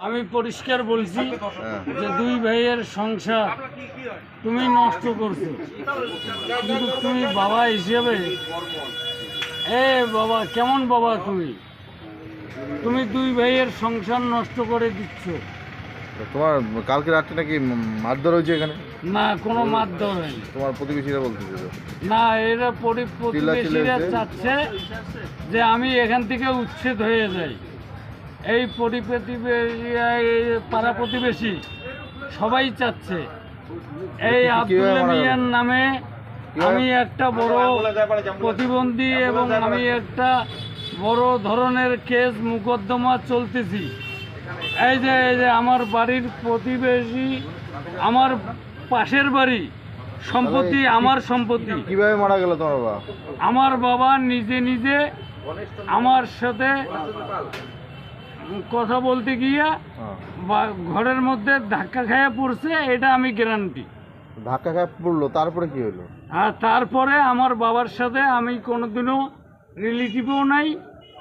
আমি পরিষ্কার বলছি। যে দুই ভাইয়ের সংসার তুমি নষ্ট করছ। কিন্তু তুমি বাবা হিসেবে এ বাবা কেমন বাবা তুমি? তুমি দুই ভাইয়ের সংসার নষ্ট করে দিচ্ছ। তো তোমার কালকে রাত্রে নাকি মারধর হয়েছে এখানে? না কোনো মারধর হয়নি। তোমার প্রতিবেশীরা বলতেছে না এরা পরি- প্রতিবেশীরা চাচ্ছে যে আমি এখান থেকে উচ্ছেদ হয়ে যাই। এই পাড়া প্রতিবেশী সবাই চাচ্ছে। এই মারা মিয়ার নামে আমি একটা বড় প্রতিবন্ধী এবং আমি একটা বড় ধরনের কেস মোকদ্দমা চলতেছি। এই যে এই যে আমার বাড়ির প্রতিবেশী আমার পাশের বাড়ি সম্পত্তি আমার সম্পত্তি। কীভাবে মারা গেল তোমার বাবা? আমার বাবা নিজে নিজে আমার সাথে কথা বলতে গিয়ে। বা ঘরের মধ্যে ধাক্কা খেয়ে পড়ছে এটা আমি গ্যারান্টি ধাক্কা খায় পড়ল তারপরে কি হলো আর তারপরে আমার বাবার সাথে আমি কোনোদিনও রিলেটিভও নাই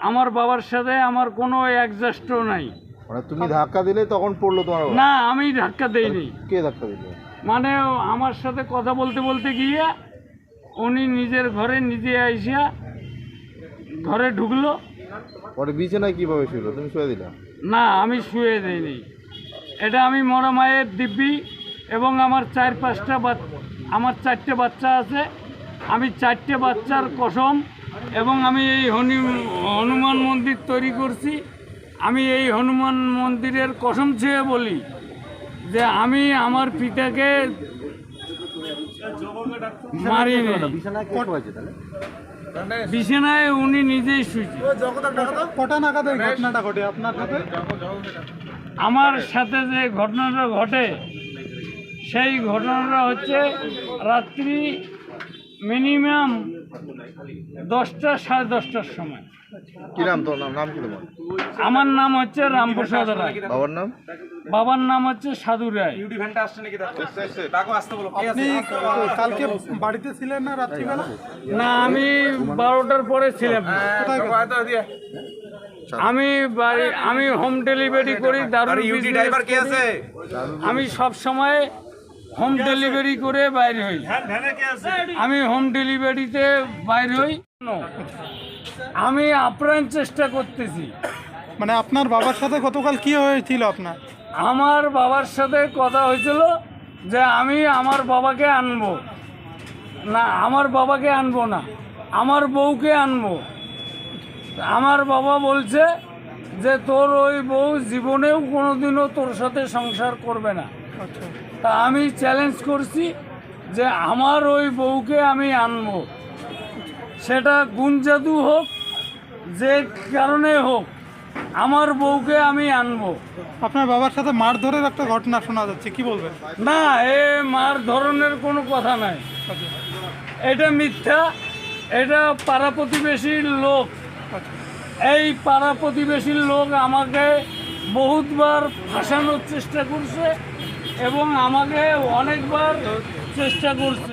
আমার বাবার সাথে আমার কোনো অ্যাডজাস্টও নাই। মানে তুমি ধাক্কা দিলে তখন পড়ল তোমার না আমি ধাক্কা দেইনি। কে ধাক্কা দিল? মানে আমার সাথে কথা বলতে বলতে গিয়ে উনি নিজের ঘরে নিজে আইসা ঘরে ঢুকলো। পরে বিছানায় কীভাবে ছিল তুমি শুয়ে দিলা? না আমি শুয়ে দেইনি। এটা আমি মরা মায়ের দিব্যি এবং আমার চার পাঁচটা আমার চারটে বাচ্চা আছে। আমি চারটে বাচ্চার কসম এবং আমি এই হনি হনুমান মন্দির তৈরি করছি। আমি এই হনুমান মন্দিরের কসম ছুঁয়ে বলি যে আমি আমার পিতাকে মারিনি। বিছানায় উনি নিজেই শুয়েছে। কটা নাগাদ এই ঘটনাটা ঘটে? আপনার সাথে? আমার সাথে যে ঘটনাটা ঘটে সেই ঘটনাটা হচ্ছে রাত্রি মিনিমাম দশটা সাড়ে দশটার সময়। কি নাম তোর নাম নাম কি তোমার? আমার নাম হচ্ছে রামপ্রসাদ রায়। বাবার নাম? বাবার নাম হচ্ছে সাধু রায়। কালকে বাড়িতে ছিলেন না রাত্রিবেলা? না আমি বারোটার পরে ছিলাম। কোথায় গেছেন? আমি বাড়ি আমি হোম ডেলিভারি করি দারুণ ড্রাইভার কে আছে? আমি সব সময় হোম ডেলিভারি করে বাইরে হই। আমি হোম ডেলিভারিতে বাইরে হই। আমি আপ্রাণ চেষ্টা করতেছি। মানে আপনার বাবার সাথে গতকাল কি হয়েছিল আপনার? আমার বাবার সাথে কথা হয়েছিল যে আমি আমার বাবাকে আনব। না আমার বাবাকে আনব না আমার বউকে আনব। আমার বাবা বলছে যে তোর ওই বউ জীবনেও কোনোদিনও তোর সাথে সংসার করবে না। আচ্ছা। তা আমি চ্যালেঞ্জ করছি যে আমার ওই বউকে আমি আনব। সেটা গুণ জাদু হোক যে কারণে হোক আমার বউকে আমি আনব। আপনার বাবার সাথে মার মারধরের একটা ঘটনা শোনা যাচ্ছে কি বলবেন? না এ মার ধরনের কোনো কথা নাই। আচ্ছা। এটা মিথ্যা এটা পাড়া প্রতিবেশীর লোক এই পাড়া প্রতিবেশীর লোক আমাকে বহুতবার ফাঁসানোর চেষ্টা করছে এবং আমাকে অনেকবার চেষ্টা করছে।